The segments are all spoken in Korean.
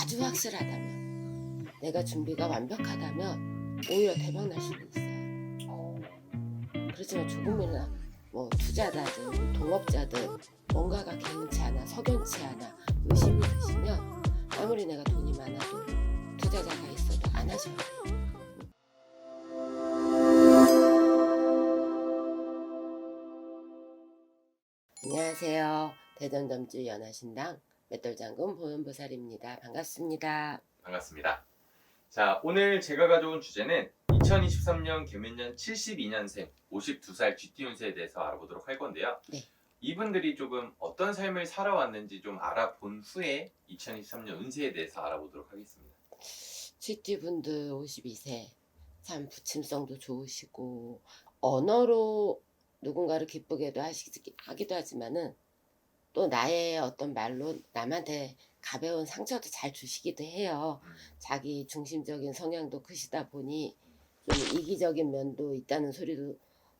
아주 확실하다면 내가 준비가 완벽하다면 오히려 대박 날 수도 있어요. 그렇지만 조금이나 뭐 투자자든 동업자든 뭔가가 개운치 않아 석연치 않아 의심이 드시면 아무리 내가 돈이 많아도 투자자가 있어도 안 하셔야 돼요. 안녕하세요. 대전점주 연화신당 맷돌장군 보현보살입니다. 반갑습니다. 반갑습니다. 자, 오늘 제가 가져온 주제는 2023년 개면년 72년생 52살 GT 운세에 대해서 알아보도록 할 건데요. 네. 이분들이 조금 어떤 삶을 살아왔는지 좀 알아본 후에 2023년 운세에 대해서 알아보도록 하겠습니다. GT분들 52세 참 부침성도 좋으시고 언어로 누군가를 기쁘게도 하시기, 하기도 하지만은 또 나의 어떤 말로 남한테 가벼운 상처도 잘 주시기도 해요. 음, 자기 중심적인 성향도 크시다 보니 좀 이기적인 면도 있다는 소리도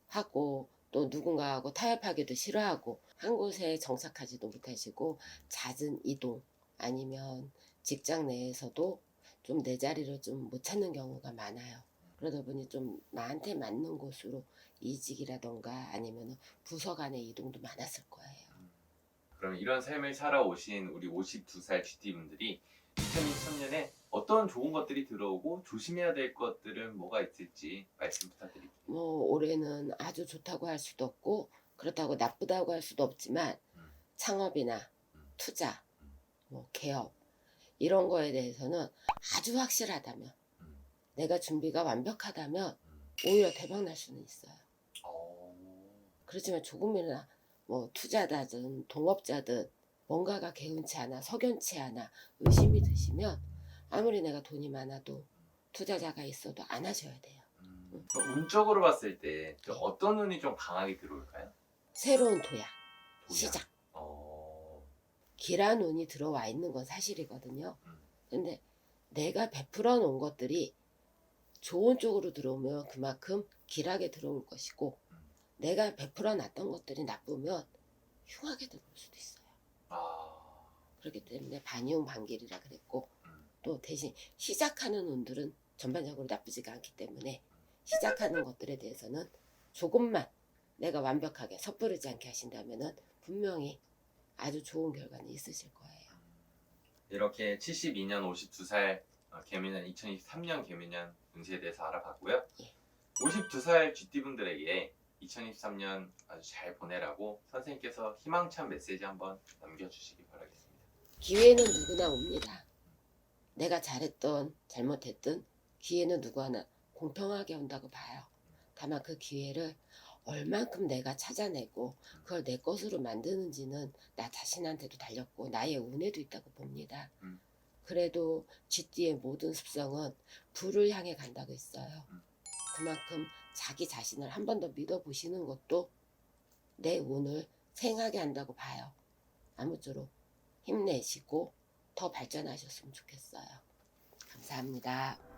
하고 또 누군가하고 타협하기도 싫어하고 한 곳에 정착하지도 못하시고 잦은 이동 아니면 직장 내에서도 좀 내 자리를 좀 못 찾는 경우가 많아요. 그러다 보니 좀 나한테 맞는 곳으로 이직이라던가 아니면 부서 간의 이동도 많았을 거예요. 그럼 이런 삶을 살아오신 우리 52살 GT분들이 2023년에 어떤 좋은 것들이 들어오고 조심해야 될 것들은 뭐가 있을지 말씀 부탁드릴게요. 뭐 올해는 아주 좋다고 할 수도 없고 그렇다고 나쁘다고 할 수도 없지만 음. 창업이나 음. 투자, 음. 뭐 개업 이런 거에 대해서는 아주 확실하다면 음, 내가 준비가 완벽하다면 음. 오히려 대박 날 수는 있어요. 어, 그렇지만 조금이나 뭐 투자자든 동업자든 뭔가가 개운치 않아 석연치 않아 의심이 드시면 아무리 내가 돈이 많아도 투자자가 있어도 안 하셔야 돼요. 음, 그럼 운적으로 봤을 때좀 어떤 운이 좀 강하게 들어올까요? 새로운 도약, 도약. 시작. 어, 길한 운이 들어와 있는 건 사실이거든요. 음. 근데 내가 베풀어 놓은 것들이 좋은 쪽으로 들어오면 그만큼 길하게 들어올 것이고 음. 내가 베풀어 놨던 것들이 나쁘면 흉하게 들어올 수도 있어요. 아, 그렇기 때문에 반이운 반길이라 그랬고 음, 또 대신 시작하는 운들은 전반적으로 나쁘지가 않기 때문에 시작하는 것들에 대해서는 조금만 내가 완벽하게 섣부르지 않게 하신다면은 분명히 아주 좋은 결과는 있으실 거예요. 이렇게 72년 52살 어, 개미년 2023년 개미년 운세에 대해서 알아봤고요. 예. 52살 GT분들에게 2023년 아주 잘 보내라고 선생님께서 희망찬 메시지 한번 남겨주시기 바라겠습니다. 기회는 누구나 옵니다. 내가 잘했던 잘못했든 기회는 누구 하나 공평하게 온다고 봐요. 다만 그 기회를 얼만큼 내가 찾아내고 그걸 내 것으로 만드는지는 나 자신한테도 달렸고 나의 운에도 있다고 봅니다. 음. 그래도 GT의 모든 습성은 불을 향해 간다고 했어요. 음. 그만큼 자기 자신을 한 번 더 믿어보시는 것도 내 운을 생하게 한다고 봐요. 아무쪼록 힘내시고 더 발전하셨으면 좋겠어요. 감사합니다.